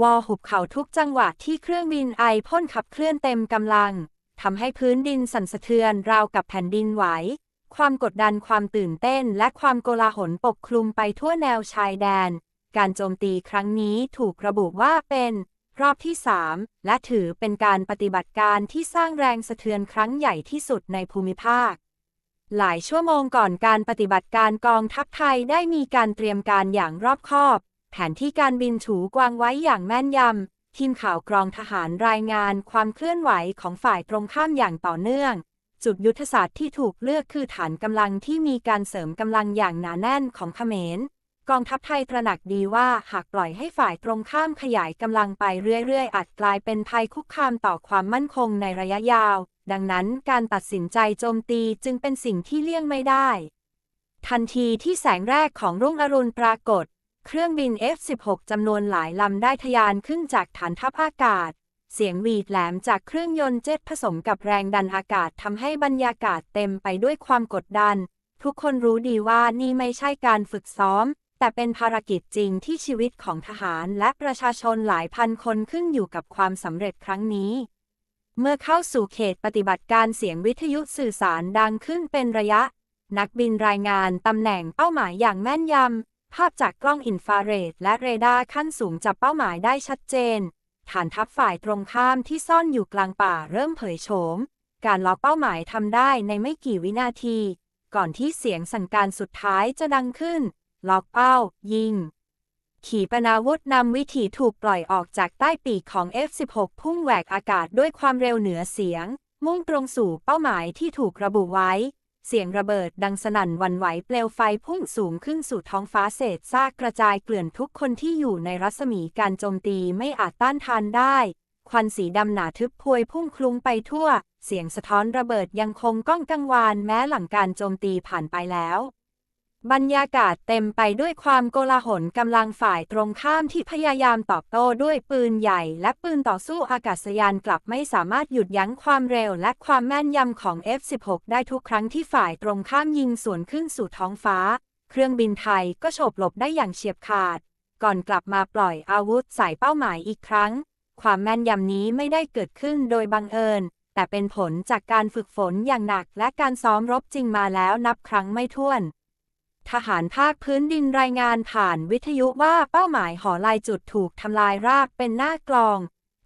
วอหุบเขาทุกจังหวะที่เครื่องบินไอพ่นขับเคลื่อนเต็มกำลังทำให้พื้นดินสั่นสะเทือนราวกับแผ่นดินไหว ความกดดันความตื่นเต้นและความโกลาหลปกคลุมไปทั่วแนวชายแดน การโจมตีครั้งนี้ถูกระบุว่าเป็นรอบที่ 3 และถือเป็นการปฏิบัติการที่สร้างแรงสะเทือนครั้งใหญ่ที่สุดในภูมิภาค หลายชั่วโมงก่อนการปฏิบัติการกองทัพไทยได้มีการเตรียมการอย่างรอบคอบ แผนที่การบินถูกวางไว้อย่างแม่นยำ ทีมข่าวกรองทหารรายงานความเคลื่อนไหวของฝ่ายตรงข้ามอย่างต่อเนื่อง จุดยุทธศาสตร์ที่ถูกเลือกคือฐานกำลังที่มีการเสริมกำลังอย่างหนาแน่นของเขมร กองทัพไทยตระหนักดีว่าหากปล่อยให้ฝ่ายตรงข้ามขยายกำลังไปเรื่อยๆ อาจกลายเป็นภัยคุกคามต่อความมั่นคงในระยะยาว ดังนั้นการตัดสินใจโจมตีจึงเป็นสิ่งที่เลี่ยงไม่ได้ ทันทีที่แสงแรกของรุ่งอรุณปรากฏ เครื่องบิน F-16 จำนวนหลายลำได้ทะยานขึ้นจากฐานทัพอากาศ เสียงหวีดแหลมจากเครื่องยนต์เจ็ตผสมกับแรงดันอากาศทำให้บรรยากาศเต็มไปด้วยความกดดัน ทุกคนรู้ดีว่านี่ไม่ใช่การฝึกซ้อม แต่เป็นภารกิจจริงที่ชีวิตของทหารและประชาชนหลายพันคนขึ้นอยู่กับความสำเร็จครั้งนี้ เมื่อเข้าสู่เขตปฏิบัติการเสียงวิทยุสื่อสารดังขึ้นเป็นระยะ นักบินรายงานตำแหน่งเป้าหมายอย่างแม่นยำ ภาพจากกล้องอินฟราเรดและเรดาร์ขั้นสูงจับเป้าหมายได้ชัดเจน ฐานทัพฝ่ายตรงข้ามที่ซ่อนอยู่กลางป่าเริ่มเผยโฉม การล็อกเป้าหมายทำได้ในไม่กี่วินาที ก่อนที่เสียงสั่งการสุดท้ายจะดังขึ้น ล็อกเป้า ยิง ขีปนาวุธนำวิถีถูกปล่อยออกจากใต้ปีกของ F-16 พุ่งแหวกอากาศด้วยความเร็วเหนือเสียง มุ่งตรงสู่เป้าหมายที่ถูกระบุไว้ เสียงระเบิดดังสนั่นวันไหวเปลวไฟพุ่งสูงขึ้นสู่ท้องฟ้าเศษซากกระจายเกลื่อนทุกคนที่อยู่ในรัศมีการโจมตีไม่อาจต้านทานได้ ควันสีดำหนาทึบพวยพุ่งคลุ้งไปทั่ว เสียงสะท้อนระเบิดยังคงก้องกังวานแม้หลังการโจมตีผ่านไปแล้ว บรรยากาศเต็มไปด้วยความโกลาหลกำลังฝ่ายตรงข้ามที่พยายามตอบโต้ด้วยปืนใหญ่ และปืนต่อสู้อากาศยานกลับไม่สามารถหยุดยั้งความเร็วและความแม่นยำของ F-16 ได้ทุกครั้งที่ฝ่ายตรงข้ามยิงสวนขึ้นสู่ท้องฟ้า เครื่องบินไทยก็โฉบหลบได้อย่างเฉียบขาด ก่อนกลับมาปล่อยอาวุธใส่เป้าหมายอีกครั้ง ความแม่นยำนี้ไม่ได้เกิดขึ้นโดยบังเอิญ แต่เป็นผลจากการฝึกฝนอย่างหนัก และการซ้อมรบจริงมาแล้วนับครั้งไม่ถ้วน ทหารภาคพื้นดินรายงานผ่านวิทยุว่าเป้าหมายหอลายจุดถูกทำลายราบเป็นหน้ากลอง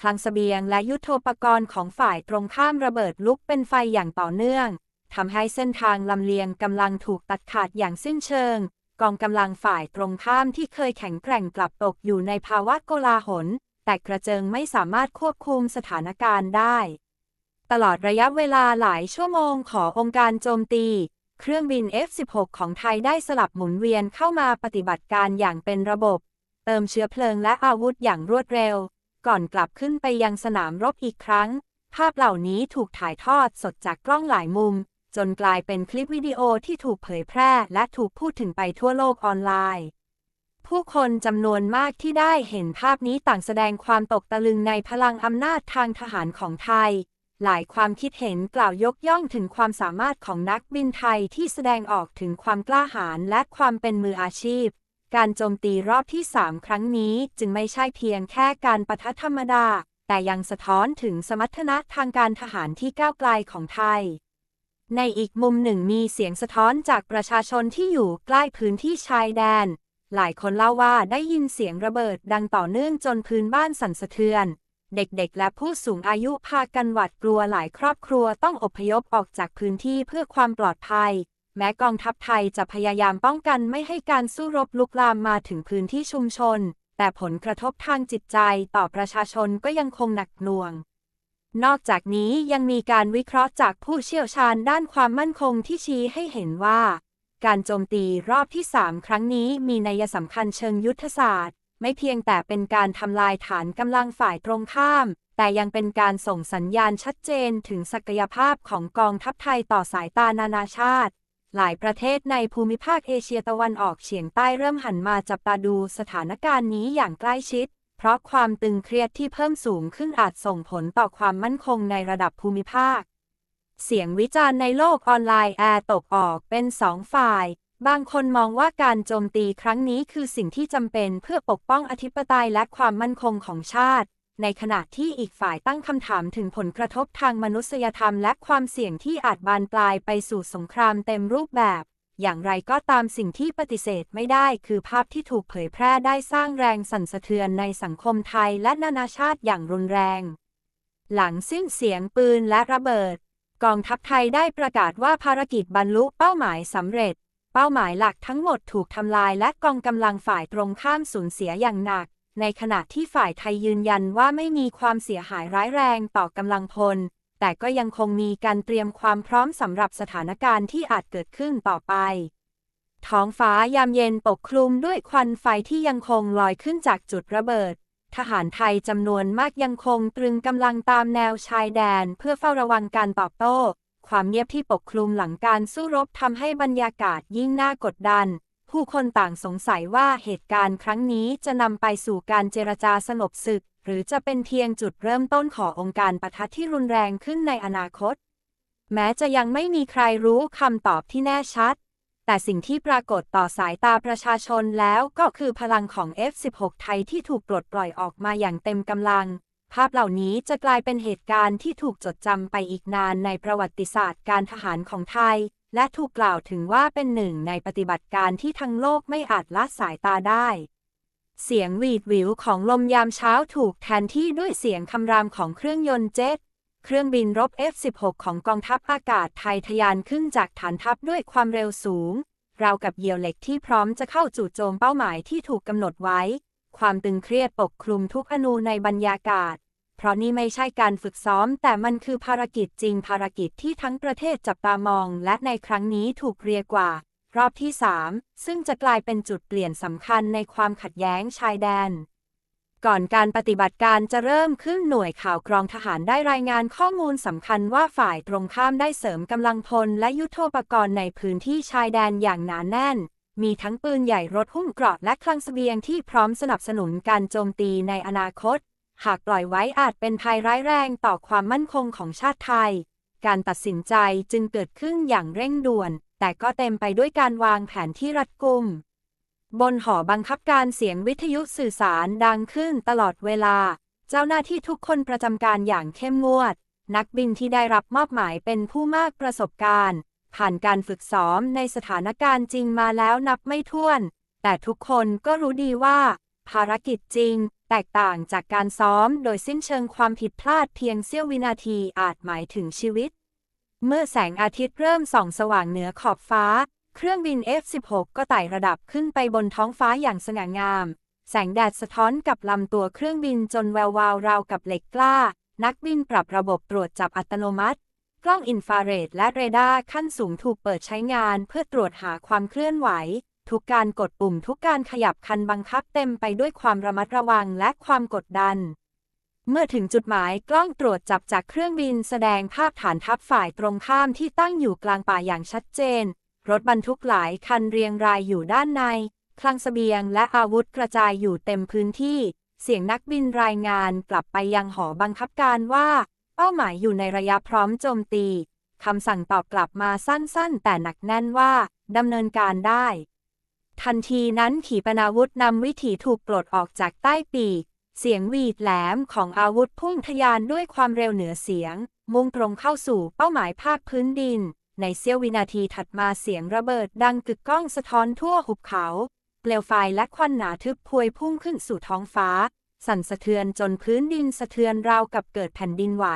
คลังเสบียงและยุทโธปกรณ์ของฝ่ายตรงข้ามระเบิดลุกเป็นไฟอย่างต่อเนื่องทำให้เส้นทางลำเลียงกำลังถูกตัดขาดอย่างสิ้นเชิง กองกำลังฝ่ายตรงข้ามที่เคยแข็งแกร่งกลับตกอยู่ในภาวะโกลาหล แต่กระเจิงไม่สามารถควบคุมสถานการณ์ได้ ตลอดระยะเวลาหลายชั่วโมงขององค์การโจมตี เครื่องบิน F-16 ของไทยได้สลับหมุนเวียนเข้ามาปฏิบัติการอย่างเป็นระบบ เติมเชื้อเพลิงและอาวุธอย่างรวดเร็ว ก่อนกลับขึ้นไปยังสนามรบอีกครั้ง ภาพเหล่านี้ถูกถ่ายทอดสดจากกล้องหลายมุม จนกลายเป็นคลิปวิดีโอที่ถูกเผยแพร่และถูกพูดถึงไปทั่วโลกออนไลน์ ผู้คนจำนวนมากที่ได้เห็นภาพนี้ต่างแสดงความตกตะลึงในพลังอำนาจทางทหารของไทย หลายความคิดเห็นกล่าวยกย่องถึงความสามารถของนักบินไทยที่แสดงออกถึงความกล้าหาญและความเป็นมืออาชีพ การโจมตีรอบที่ 3 ครั้งนี้จึงไม่ใช่เพียงแค่การประทะธรรมดา แต่ยังสะท้อนถึงสมรรถนะทางการทหารที่ก้าวไกลของไทย ในอีกมุมหนึ่งมีเสียงสะท้อนจากประชาชนที่อยู่ใกล้พื้นที่ชายแดน หลายคนเล่าว่าได้ยินเสียงระเบิดดังต่อเนื่องจนพื้นบ้านสั่นสะเทือน เด็กๆ และผู้สูงอายุพากันหวาดกลัวหลายครอบครัวต้องอพยพออกจากพื้นที่เพื่อความปลอดภัย แม้กองทัพไทยจะพยายามป้องกันไม่ให้การสู้รบลุกลามมาถึงพื้นที่ชุมชน แต่ผลกระทบทางจิตใจต่อประชาชนก็ยังคงหนักหน่วง นอกจากนี้ยังมีการวิเคราะห์จากผู้เชี่ยวชาญด้านความมั่นคงที่ชี้ให้เห็นว่า การโจมตีรอบที่ 3 ครั้งนี้มีนัยสำคัญเชิงยุทธศาสตร์ ไม่เพียงแต่เป็นการทำลายฐานกำลังฝ่ายตรงข้าม แต่ยังเป็นการส่งสัญญาณชัดเจนถึงศักยภาพของกองทัพไทยต่อสายตานานาชาติ หลายประเทศในภูมิภาคเอเชียตะวันออกเฉียงใต้เริ่มหันมาจับตาดูสถานการณ์นี้อย่างใกล้ชิด เพราะความตึงเครียดที่เพิ่มสูงขึ้นอาจส่งผลต่อความมั่นคงในระดับภูมิภาคเสียงวิจารณ์ในโลกออนไลน์แอร์ตกออกเป็นสองฝ่าย บางคนมองว่าการโจมตีครั้งนี้คือสิ่งที่จำเป็นเพื่อปกป้องอธิปไตยและความมั่นคงของชาติ ในขณะที่อีกฝ่ายตั้งคำถามถึงผลกระทบทางมนุษยธรรมและความเสี่ยงที่อาจบานปลายไปสู่สงครามเต็มรูปแบบ อย่างไรก็ตามสิ่งที่ปฏิเสธไม่ได้คือภาพที่ถูกเผยแพร่ได้สร้างแรงสั่นสะเทือนในสังคมไทยและนานาชาติอย่างรุนแรง หลังสิ้นเสียงปืนและระเบิด กองทัพไทยได้ประกาศว่าภารกิจบรรลุเป้าหมายสำเร็จ เป้าหมายหลักทั้งหมดถูกทำลายและกองกำลังฝ่ายตรงข้ามสูญเสียอย่างหนัก ในขณะที่ฝ่ายไทยยืนยันว่าไม่มีความเสียหายร้ายแรงต่อกำลังพล แต่ก็ยังคงมีการเตรียมความพร้อมสำหรับสถานการณ์ที่อาจเกิดขึ้นต่อไป ท้องฟ้ายามเย็นปกคลุมด้วยควันไฟที่ยังคงลอยขึ้นจากจุดระเบิด ทหารไทยจำนวนมากยังคงตรึงกำลังตามแนวชายแดนเพื่อเฝ้าระวังการตอบโต้ ความเงียบที่ปกคลุมหลังการสู้รบทำให้บรรยากาศยิ่งน่ากดดัน ผู้คนต่างสงสัยว่าเหตุการณ์ครั้งนี้จะนำไปสู่การเจรจาสงบศึก หรือจะเป็นเพียงจุดเริ่มต้นขององค์การปะทะที่รุนแรงขึ้นในอนาคต แม้จะยังไม่มีใครรู้คำตอบที่แน่ชัด แต่สิ่งที่ปรากฏต่อสายตาประชาชนแล้วก็คือพลังของ F16 ไทยที่ถูกปลดปล่อยออกมาอย่างเต็มกำลัง ภาพเหล่านี้จะกลายเป็นเหตุการณ์ที่ถูกจดจำไปอีกนานในประวัติศาสตร์การทหารของไทย และถูกกล่าวถึงว่าเป็นหนึ่งในปฏิบัติการที่ทั้งโลกไม่อาจละสายตาได้ เสียงหวีดหวิวของลมยามเช้าถูกแทนที่ด้วยเสียงคำรามของเครื่องยนต์เจ็ต เครื่องบินรบ F-16 ของกองทัพอากาศไทยทะยานขึ้นจากฐานทัพด้วยความเร็วสูง ราวกับเหยี่ยวเหล็กที่พร้อมจะเข้าจู่โจมเป้าหมายที่ถูกกำหนดไว้ ความตึงเครียดปกคลุมทุกอนูในบรรยากาศ เพราะนี่ไม่ใช่การฝึกซ้อม แต่มันคือภารกิจจริงภารกิจที่ทั้งประเทศจับตามอง และในครั้งนี้ถูกเรียกว่า รอบที่ 3 ซึ่งจะกลายเป็นจุดเปลี่ยนสำคัญในความขัดแย้งชายแดนก่อนการปฏิบัติการจะเริ่มขึ้นหน่วยข่าวกรองทหารได้รายงานข้อมูลสำคัญว่าฝ่ายตรงข้ามได้เสริมกำลังพลและยุทโธปกรณ์ในพื้นที่ชายแดนอย่างหนาแน่น มีทั้งปืนใหญ่รถหุ้มเกราะและคลังเสบียงที่พร้อมสนับสนุนการโจมตีในอนาคต หากปล่อยไว้อาจเป็นภัยร้ายแรงต่อความมั่นคงของชาติไทย การตัดสินใจจึงเกิดขึ้นอย่างเร่งด่วน แต่ก็เต็มไปด้วยการวางแผนที่รัดกุม บนหอบังคับการเสียงวิทยุสื่อสารดังขึ้นตลอดเวลา เจ้าหน้าที่ทุกคนประจำการอย่างเข้มงวด นักบินที่ได้รับมอบหมายเป็นผู้มากประสบการณ์ ผ่านการฝึกซ้อมในสถานการณ์จริงมาแล้วนับไม่ถ้วน แต่ทุกคนก็รู้ดีว่า ภารกิจจริง แตกต่างจากการซ้อมโดยสิ้นเชิงความผิดพลาดเพียงเสี้ยววินาทีอาจหมายถึงชีวิต เมื่อแสงอาทิตย์เริ่มส่องสว่างเหนือขอบฟ้า เครื่องบิน F-16 ก็ไต่ระดับขึ้นไปบนท้องฟ้าอย่างสง่างาม แสงแดดสะท้อนกับลำตัวเครื่องบินจนแวววาวราวกับเหล็กกล้า นักบินปรับระบบตรวจจับอัตโนมัติ กล้องอินฟราเรดและเรดาร์ขั้นสูงถูกเปิดใช้งานเพื่อตรวจหาความเคลื่อนไหว ทุกการกดปุ่มทุกการขยับคันบังคับเต็มไปด้วยความระมัดระวังและความกดดัน เมื่อถึงจุดหมายกล้องตรวจจับจากเครื่องบินแสดงภาพฐานทัพฝ่ายตรงข้ามที่ตั้งอยู่กลางป่าอย่างชัดเจน รถบรรทุกหลายคันเรียงรายอยู่ด้านใน คลังเสบียงและอาวุธกระจายอยู่เต็มพื้นที่ เสียงนักบินรายงานกลับไปยังหอบังคับการว่า เป้าหมายอยู่ในระยะพร้อมโจมตี คำสั่งตอบกลับมาสั้นๆ แต่หนักแน่นว่าดำเนินการได้ ทันทีนั้นขีปนาวุธนำวิถีถูกปลดออกจากใต้ปีก เสียงวีดแหลมของอาวุธพุ่งทะยานด้วยความเร็วเหนือเสียง มุ่งตรงเข้าสู่เป้าหมายภาคพื้นดิน ในเสี้ยววินาทีถัดมาเสียงระเบิดดังกึกก้องสะท้อนทั่วหุบเขา เปลวไฟและควันหนาทึบพวยพุ่งขึ้นสู่ท้องฟ้า สั่นสะเทือนจนพื้นดินสะเทือนราวกับเกิดแผ่นดินไหว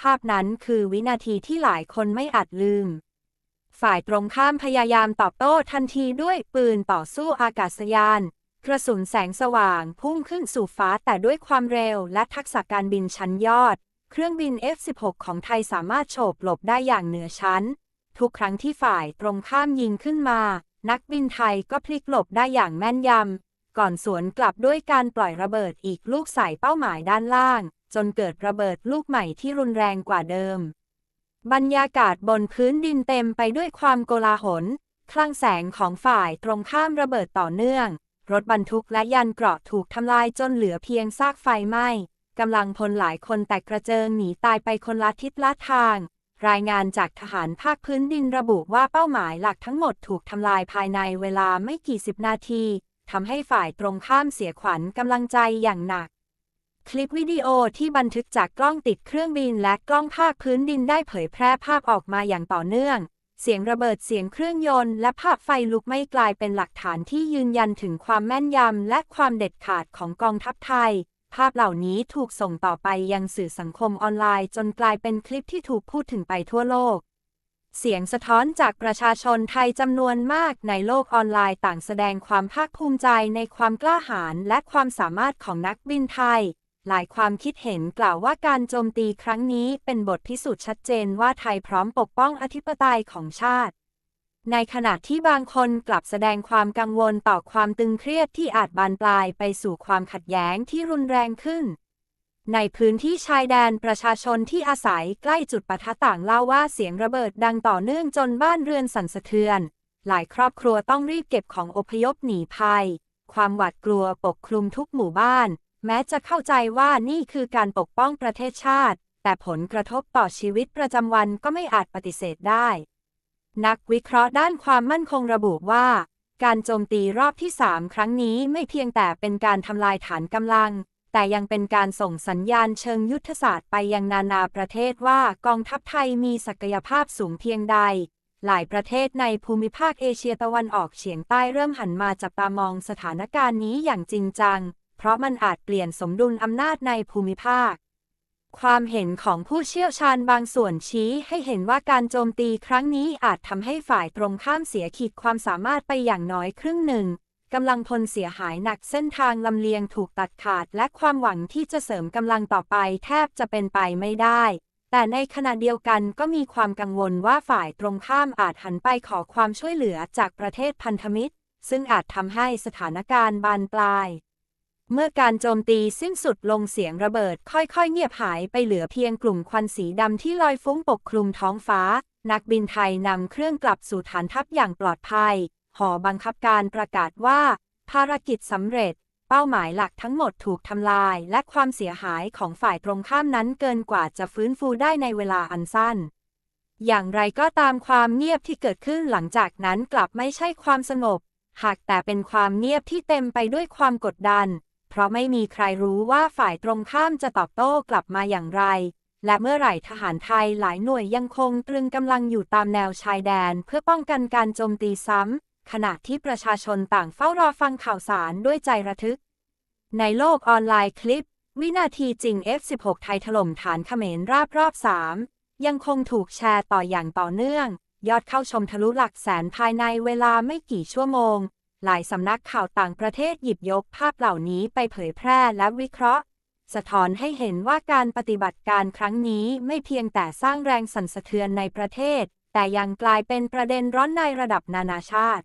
ภาพนั้นคือวินาทีที่หลายคนไม่อาจลืม ฝ่ายตรงข้ามพยายามตอบโต้ทันทีด้วยปืนต่อสู้อากาศยาน กระสุนแสงสว่างพุ่งขึ้นสู่ฟ้าแต่ด้วยความเร็วและทักษะการบินชั้นยอด เครื่องบิน F-16 ของไทยสามารถโฉบหลบได้อย่างเหนือชั้น ทุกครั้งที่ฝ่ายตรงข้ามยิงขึ้นมา นักบินไทยก็พลิกหลบได้อย่างแม่นยำ ก่อนสวนกลับด้วยการปล่อยระเบิดอีกลูกใส่เป้าหมายด้านล่าง จนเกิดระเบิดลูกใหม่ที่รุนแรงกว่าเดิม บรรยากาศบนพื้นดินเต็มไปด้วยความโกลาหล คลังแสงของฝ่ายตรงข้ามระเบิดต่อเนื่อง รถบรรทุกและยันเกราะถูกทำลายจนเหลือเพียงซากไฟไหม้กำลังพลหลายคนแตกกระเจิงหนีตายไปคนละทิศละทาง รายงานจากทหารภาคพื้นดินระบุว่าเป้าหมายหลักทั้งหมดถูกทำลายภายในเวลาไม่กี่สิบนาที ทำให้ฝ่ายตรงข้ามเสียขวัญกำลังใจอย่างหนัก คลิปวิดีโอที่บันทึกจากกล้องติดเครื่องบินและกล้องภาคพื้นดินได้เผยแพร่ภาพออกมาอย่างต่อเนื่อง เสียงระเบิดเสียงเครื่องยนต์และภาพไฟลุกไหม่กลายเป็นหลักฐานที่ยืนยันถึงความแม่นยำและความเด็ดขาดของกองทัพไทยภาพเหล่านี้ถูกส่งต่อไปยังสื่อสังคมออนไลน์ จนกลายเป็นคลิปที่ถูกพูดถึงไปทั่วโลก เสียงสะท้อนจากประชาชนไทยจำนวนมากในโลกออนไลน์ต่างแสดงความภาคภูมิใจในความกล้าหาญและความสามารถของนักบินไทย หลายความคิดเห็นกล่าวว่าการโจมตีครั้งนี้เป็นบทพิสูจน์ชัดเจนว่าไทยพร้อมปกป้องอธิปไตยของชาติ ในขณะที่บางคนกลับแสดงความกังวลต่อความตึงเครียดที่อาจบานปลายไปสู่ความขัดแย้งที่รุนแรงขึ้น ในพื้นที่ชายแดนประชาชนที่อาศัยใกล้จุดปะทะต่างเล่าว่าเสียงระเบิดดังต่อเนื่องจนบ้านเรือนสั่นสะเทือน หลายครอบครัวต้องรีบเก็บของอพยพหนีภัย ความหวาดกลัวปกคลุมทุกหมู่บ้าน แม้จะเข้าใจว่านี่คือการปกป้องประเทศชาติ แต่ผลกระทบต่อชีวิตประจำวันก็ไม่อาจปฏิเสธได้ นักวิเคราะห์ด้านความมั่นคงระบุว่า การโจมตีรอบที่ 3 ครั้งนี้ไม่เพียงแต่เป็นการทำลายฐานกำลัง แต่ยังเป็นการส่งสัญญาณเชิงยุทธศาสตร์ไปยังนานาประเทศว่ากองทัพไทยมีศักยภาพสูงเพียงใด หลายประเทศในภูมิภาคเอเชียตะวันออกเฉียงใต้เริ่มหันมาจับตามองสถานการณ์นี้อย่างจริงจัง เพราะมันอาจเปลี่ยนสมดุลอำนาจในภูมิภาค ความเห็นของผู้เชี่ยวชาญบางส่วนชี้ให้เห็นว่าการโจมตีครั้งนี้อาจทำให้ฝ่ายตรงข้ามเสียขีดความสามารถไปอย่างน้อยครึ่งหนึ่ง กำลังพลเสียหายหนักเส้นทางลำเลียงถูกตัดขาด และความหวังที่จะเสริมกำลังต่อไปแทบจะเป็นไปไม่ได้ แต่ในขณะเดียวกันก็มีความกังวลว่าฝ่ายตรงข้ามอาจหันไปขอความช่วยเหลือจากประเทศพันธมิตร ซึ่งอาจทำให้สถานการณ์บานปลาย เมื่อการโจมตีสิ้นสุดลงเสียงระเบิดค่อยๆ เงียบหายไปเหลือเพียงกลุ่มควันสีดำที่ลอยฟุ้งปกคลุมท้องฟ้า นักบินไทยนำเครื่องกลับสู่ฐานทัพอย่างปลอดภัย หอบังคับการประกาศว่า ภารกิจสำเร็จ เป้าหมายหลักทั้งหมดถูกทำลาย และความเสียหายของฝ่ายตรงข้ามนั้นเกินกว่าจะฟื้นฟูได้ในเวลาอันสั้น อย่างไรก็ตามความเงียบที่เกิดขึ้นหลังจากนั้นกลับไม่ใช่ความสงบ หากแต่เป็นความเงียบที่เต็มไปด้วยความกดดัน เพราะไม่มีใครรู้ว่าฝ่ายตรงข้ามจะตอบโต้กลับมาอย่างไรและเมื่อไหร่ทหารไทยหลายหน่วยยังคงตรึงกำลังอยู่ตามแนวชายแดนเพื่อป้องกันการโจมตีซ้ำ ขณะที่ประชาชนต่างเฝ้ารอฟังข่าวสารด้วยใจระทึก ในโลกออนไลน์คลิป วินาทีจริง F16 ไทยถล่มฐานเขมรราบรอบ3ยังคงถูกแชร์ต่ออย่างต่อเนื่อง ยอดเข้าชมทะลุหลักแสนภายในเวลาไม่กี่ชั่วโมง หลายสำนักข่าวต่างประเทศหยิบยกภาพเหล่านี้ไปเผยแพร่และวิเคราะห์ สะท้อนให้เห็นว่าการปฏิบัติการครั้งนี้ไม่เพียงแต่สร้างแรงสั่นสะเทือนในประเทศ แต่ยังกลายเป็นประเด็นร้อนในระดับนานาชาติ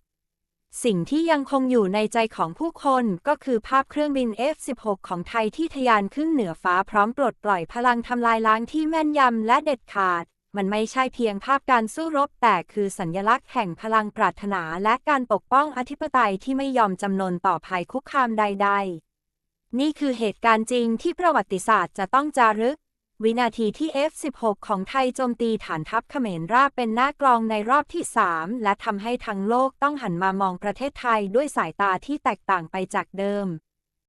สิ่งที่ยังคงอยู่ในใจของผู้คนก็คือภาพเครื่องบิน F-16 ของไทยที่ทะยานขึ้นเหนือฟ้าพร้อมปลดปล่อยพลังทำลายล้างที่แม่นยำและเด็ดขาด มันไม่ใช่เพียงภาพการสู้รบแต่คือสัญญลักษณ์แห่งพลังปรารถนาและการปกป้องอธิปไตยที่ไม่ยอมจำนนต่อภัยคุกคามใด ๆ นี่คือเหตุการณ์จริงที่ประวัติศาสตร์จะต้องจารึก วินาทีที่ F-16 ของไทยโจมตีฐานทัพเขมรราบเป็นหน้ากลองในรอบที่ 3 และทำให้ทั้งโลกต้องหันมามองประเทศไทยด้วยสายตาที่แตกต่างไปจากเดิม